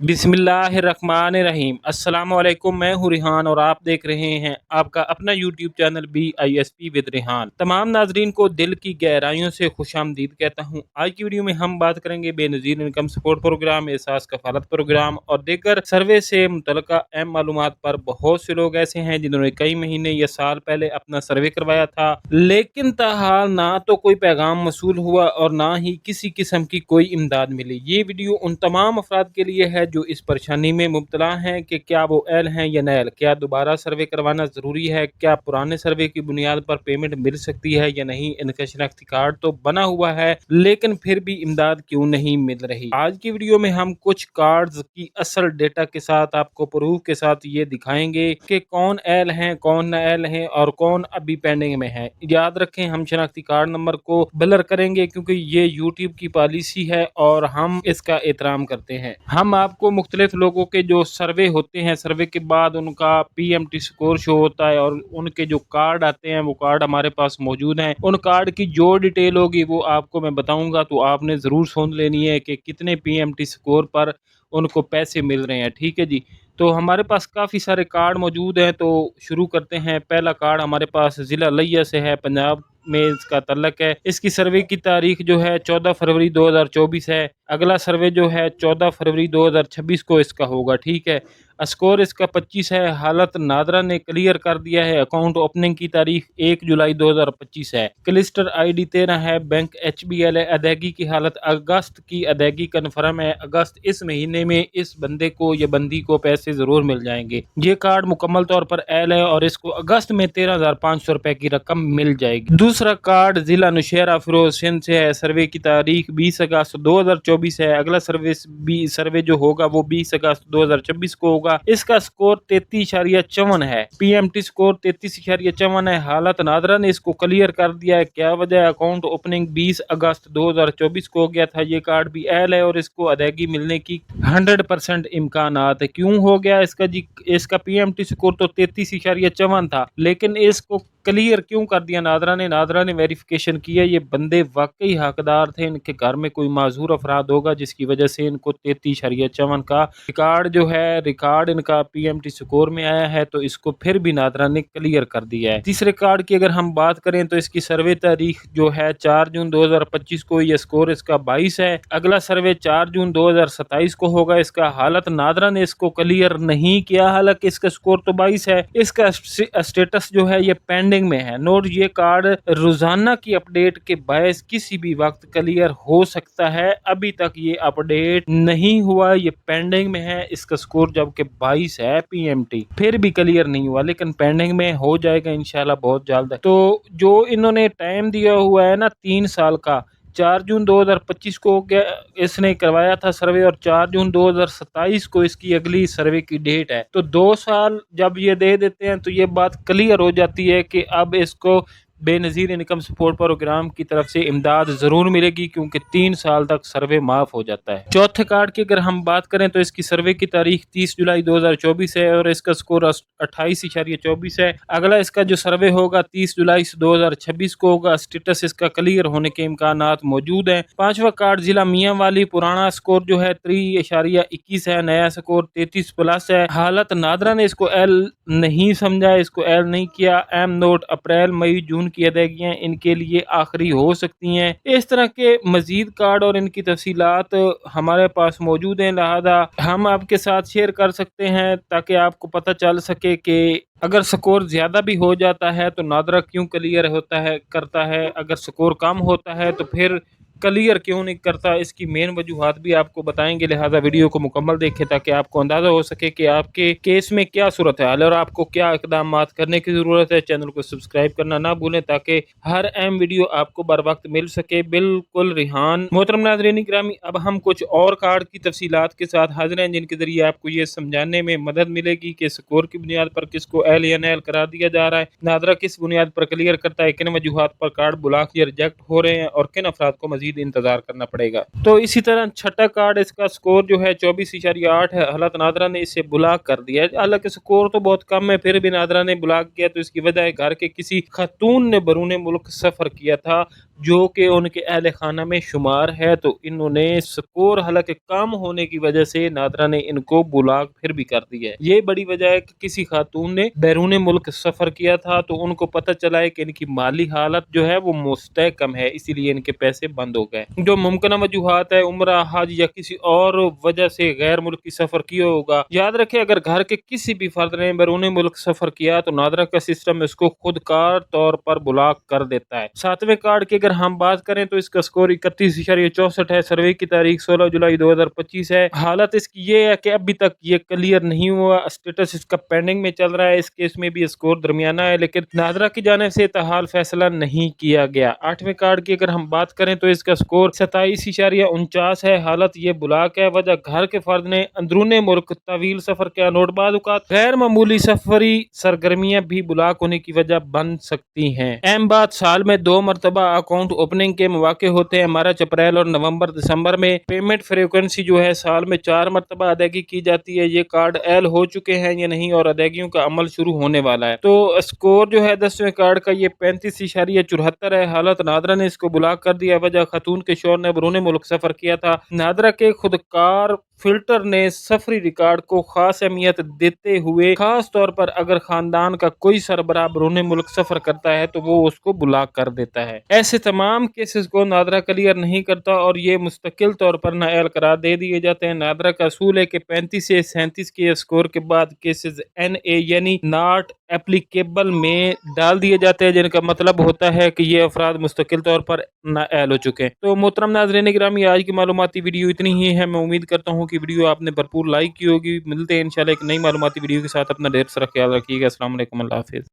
بسم اللہ الرحمن الرحیم۔ السلام علیکم، میں ہوں ریحان اور آپ دیکھ رہے ہیں آپ کا اپنا YouTube channel B I S P with Rehan. تمام ناظرین کو دل کی گہرائیوں سے خوش آمدید کہتا ہوں۔ آج کی ویڈیو میں ہم بات کریں گے بے نظیر انکم سپورٹ پروگرام، احساس کفالت پروگرام اور دیگر سروے سے متعلقہ اہم معلومات پر بہت سے لوگ ایسے ہیں جنہوں نے کئی مہینے یا سال پہلے اپنا سروے کروایا تھا، لیکن تاحال نہ تو کوئی پیغام موصول ہوا اور نہ ہی کسی قسم کی کوئی امداد ملی۔ یہ ویڈیو ان تمام افراد کے لیے ہے جو اس پریشانی میں مبتلا ہیں کہ کیا وہ ایل ہیں یا نیل کیا دوبارہ سروے کروانا ضروری ہے؟ کیا پرانے سروے کی بنیاد پر پیمنٹ مل سکتی ہے یا نہیں؟ ان کا شناختی کارڈ تو بنا ہوا ہے، لیکن پھر بھی امداد کیوں نہیں مل رہی؟ آج کی ویڈیو میں ہم کچھ کارڈز کی اصل ڈیٹا کے ساتھ آپ کو پروف کے ساتھ یہ دکھائیں گے کہ کون ایل ہیں، کون نہ ایل ہیں اور کون ابھی پینڈنگ میں ہے یاد رکھیں، ہم شناختی کارڈ نمبر کو بلر کریں گے کیونکہ یہ یوٹیوب کی پالیسی ہے اور ہم اس کا احترام کرتے ہیں۔ ہم آپ کو مختلف لوگوں کے جو سروے ہوتے ہیں، سروے کے بعد ان کا P M T score show ہوتا ہے اور ان کے جو کارڈ آتے ہیں، وہ کارڈ ہمارے پاس موجود ہیں۔ ان کارڈ کی جو ڈیٹیل ہوگی، وہ آپ کو میں بتاؤں گا۔ تو آپ نے ضرور سن لینی ہے کہ کتنے پی ایم ٹی سکور پر ان کو پیسے مل رہے ہیں۔ ٹھیک ہے جی؟ تو ہمارے پاس کافی سارے کارڈ موجود ہیں۔ تو شروع کرتے ہیں۔ پہلا کارڈ ہمارے پاس ضلع لیا سے ہے، پنجاب۔ میں اس کا تعلق ہے۔ اس کی سروے کی تاریخ جو ہے چودہ فروری دو ہزار چوبیس ہے۔ اگلا سروے جو ہے چودہ فروری دو ہزار چھبیس کو اس کا ہوگا، ٹھیک ہے۔ اسکور اس کا پچیس ہے، حالت نادرہ نے کلیئر کر دیا ہے۔ اکاؤنٹ اوپننگ کی تاریخ ایک جولائی دو ہزار پچیس ہے۔ کلسٹر آئی ڈی تیرہ ہے، بینک ایچ بی ایل ہے۔ ادائیگی کی حالت اگست کی ادائیگی کنفرم ہے۔ اگست اس مہینے میں اس بندے کو یا بندی کو پیسے ضرور مل جائیں گے۔ یہ کارڈ مکمل طور پر ایل ہے اور اس کو اگست میں تیرہ ہزار پانچ سو روپے کی رقم مل جائے گی۔ دوسرا کارڈ ضلع نشیرہ فیروز سندھ سے ہے۔ سروے کی تاریخ بیس اگست دو ہزار چوبیس ہے۔ اگلا سروس سروے جو ہوگا وہ بیس اگست دو ہزار چوبیس کو ہوگا۔ ہوگا۔ اس کا سکور تینتیس اشاریہ چون ہے۔ پی ایم ٹی سکور تینتیس اشاریہ چون ہے۔ حالت نادرہ نے اس کو کلیئر کر دیا ہے۔ کیا وجہ اکاؤنٹ اوپننگ بیس اگست دو ہزار چوبیس کو ہو گیا تھا۔ یہ کارڈ بھی اہل ہے اور اس کو ادائیگی ملنے کی ہنڈریڈ پرسنٹ امکانات ہے۔ کیوں ہو گیا؟ اس کا جی اس کا پی ایم ٹی سکور تو تینتیس اشاریہ چون تھا۔ لیکن اس کو کلیئر کیوں کر دیا؟ نادرہ نے نادرہ نے ویریفیکیشن کیا، یہ بندے واقعی حقدار تھے، ان کے گھر میں کوئی معذور افراد ہوگا، جس کی وجہ سے ان کو تینتیس اشاریہ چون کا ریکارڈ جو ہے، ریکارڈ ان کا پی ایم ٹی سکور میں آیا ہے، تو اس کو پھر بھی نادرہ نے کلیئر کر دیا ہے۔ تیسرے کارڈ کی اگر ہم بات کریں، تو اس کی سروے تاریخ جو ہے، چار جون دو ہزار پچیس کو، یہ سکور اس کا بائیس ہے۔ اگلا سروے چار جون دو ہزار ستائیس کو ہوگا، اس کا حالت نادرہ نے اس کو کلیئر نہیں کیا، حالانکہ اس کا سکور تو بائیس ہے۔ اس کا اسٹیٹس جو ہے، یہ پینڈنگ میں ہے نوٹ یہ کارڈ روزانہ کی اپڈیٹ کے باعث کسی بھی وقت کلیئر ہو سکتا ہے۔ ابھی تک یہ اپڈیٹ نہیں ہوا، یہ پینڈنگ میں ہے۔ اس کا سکور جبکہ بائیس ہے پی ایم ٹی پھر بھی کلیئر نہیں ہوا، لیکن پینڈنگ میں ہو جائے گا انشاءاللہ بہت جلد۔ تو جو انہوں نے ٹائم دیا ہوا ہے نا تین سال کا چار جون دو ہزار پچیس کو اس نے کروایا تھا سروے اور چار جون دو ہزار ستائیس کو اس کی اگلی سروے کی ڈیٹ ہے۔ تو دو سال جب یہ دے دیتے ہیں تو یہ بات کلیئر ہو جاتی ہے کہ اب اس کو بے نظیر انکم سپورٹ پروگرام کی طرف سے امداد ضرور ملے گی کیونکہ تین سال تک سروے معاف ہو جاتا ہے۔ چوتھے کارڈ کی اگر ہم بات کریں تو اس کی سروے کی تاریخ تیس جولائی دو ہزار چوبیس ہے اور اس کا سکور اٹھائیس اشاریہ چوبیس ہے۔ اگلا اس کا جو سروے ہوگا تیس جولائی سے دو ہزار چھبیس کو ہوگا اسٹیٹس اس کا کلیئر ہونے کے امکانات موجود ہیں۔ پانچواں کارڈ ضلع میاں والی پرانا سکور جو ہے تری اشاریہ اکیس ہے، نیا سکور تینتیس پلس ہے۔ حالت نادرہ نے اس کو ایل نہیں سمجھا، اس کو ایل نہیں کیا۔ ایم نوٹ اپریل مئی جون کی ادائیگیاں ان کے لیے آخری ہو سکتی ہیں۔ اس طرح کے مزید کارڈ اور ان کی تفصیلات ہمارے پاس موجود ہیں، لہذا ہم آپ کے ساتھ شیئر کر سکتے ہیں تاکہ آپ کو پتہ چل سکے کہ اگر سکور زیادہ بھی ہو جاتا ہے تو نادرہ کیوں کلیئر ہوتا ہے، کرتا ہے۔ اگر سکور کم ہوتا ہے تو پھر کلیئر کیوں نہیں کرتا، اس کی مین وجوہات بھی آپ کو بتائیں گے، لہٰذا ویڈیو کو مکمل دیکھیں تاکہ آپ کو اندازہ ہو سکے کہ آپ کے کیس میں کیا صورت ہے۔ اور آپ کو کیا اقدامات کرنے کی ضرورت ہے چینل کو سبسکرائب کرنا نہ بھولیں تاکہ ہر اہم ویڈیو آپ کو بر وقت مل سکے۔ بالکل، ریحان۔ محترم ناظرین گرامی اب ہم کچھ اور کارڈ کی تفصیلات کے ساتھ حاضر ہیں، جن کے ذریعے آپ کو یہ سمجھانے میں مدد ملے گی کہ سکور کی بنیاد پر کس کو ایل یا نیل کرا دیا جا رہا ہے۔ نادرہ کس بنیاد پر کلیئر کرتا ہے؟ کن وجوہات پر کارڈ بلاک یا ریجیکٹ ہو رہے ہیں؟ اور کن افراد کو مزید انتظار کرنا پڑے گا۔ تو اسی طرح چھٹا کارڈ اس کا سکور جو ہے چوبیس اشاریہ آٹھ ہے۔ حالت نادرہ نے اسے بلاک کر دیا حالانکہ سکور تو بہت کم ہے، پھر بھی نادرہ نے بلاک کیا تو اس کی وجہ ہے گھر کے کسی خاتون نے برون ملک سفر کیا تھا۔ جو کہ ان کے اہل خانہ میں شمار ہے، تو انہوں نے سکور حالانکہ کم ہونے کی وجہ سے نادرہ نے ان کو بلاک پھر بھی کر دیا ہے۔ یہ بڑی وجہ ہے کہ کسی خاتون نے بیرون ملک سفر کیا تھا، تو ان کو پتہ چلا ہے کہ ان کی مالی حالت جو ہے وہ مستحکم ہے، اسی لیے ان کے پیسے بند ہو گئے۔ جو ممکنہ وجوہات ہے، عمرہ، حج یا کسی اور وجہ سے غیر ملکی سفر کیا ہوگا۔ یاد رکھے اگر گھر کے کسی بھی فرد نے بیرون ملک سفر کیا، تو نادرہ کا سسٹم اس کو خود کار طور پر بلاک کر دیتا ہے۔ ساتویں کارڈ کی اگر ہم بات کریں تو اس کا سکور اکتیس اشاریہ چونسٹھ ہے، سروے کی تاریخ سولہ جولائی دو ہزار پچیس ہے۔ حالت اس کی یہ ہے کہ ابھی تک یہ کلیئر نہیں ہوا اسٹیٹس اس کا پینڈنگ میں چل رہا ہے۔ اس کیس میں بھی اسکور درمیانہ ہے، لیکن نادرہ کی جانب سے تحال فیصلہ نہیں کیا گیا۔ آٹھویں کارڈ کی اگر ہم بات کریں تو اس کا سکور ستائیس اشاریہ انچاس ہے۔ حالت یہ بلاک ہے۔ وجہ گھر کے فرد نے اندرون ملک طویل سفر کیا، نوٹ بعد اوقات غیر معمولی سفری سرگرمیاں بھی بلاک ہونے کی وجہ بن سکتی ہیں۔ اہم بات سال میں دو مرتبہ اکاؤنٹ اوپننگ کے مواقع ہوتے ہیں۔ مارچ اپریل اور نومبر دسمبر میں پیمنٹ فریکوینسی جو ہے سال میں چار مرتبہ ادائیگی کی جاتی ہے۔ یہ کارڈ ایل ہو چکے ہیں یا نہیں اور ادائیگیوں کا عمل شروع ہونے والا ہے۔ تو اسکور جو ہے دسویں کارڈ کا یہ پینتیس اشاریہ چورہتر ہے۔ حالت نادرہ نے اس کو بلاک کر دیا۔ وجہ خاتون کے شور نے برون ملک سفر کیا تھا۔ نادرہ کے خودکار فلٹر نے سفری ریکارڈ کو خاص اہمیت دیتے ہوئے خاص طور پر اگر خاندان کا کوئی سربراہ برون ملک سفر کرتا ہے تو وہ اس کو بلاک کر دیتا ہے۔ ایسے تمام کیسز کو نادرہ کلیئر نہیں کرتا اور یہ مستقل طور پر نائل قرار دے دیے جاتے ہیں۔ نادرہ کا اصول ہے کہ پینتیس سے سینتیس کے اسکور کے بعد کیسز این اے یعنی ناٹ اپلیکیبل میں ڈال دیے جاتے ہیں، جن کا مطلب ہوتا ہے کہ یہ افراد مستقل طور پر نائل ہو چکے ہیں۔ تو محترم ناظرین گرامی، آج کی معلوماتی ویڈیو اتنی ہی ہے۔ میں امید کرتا ہوں کی ویڈیو آپ نے بھرپور لائک کی ہوگی۔ ملتے ہیں انشاءاللہ ایک نئی معلوماتی ویڈیو کے ساتھ، اپنا ڈھیر سارا خیال رکھیے گا۔ السلام علیکم، اللہ حافظ۔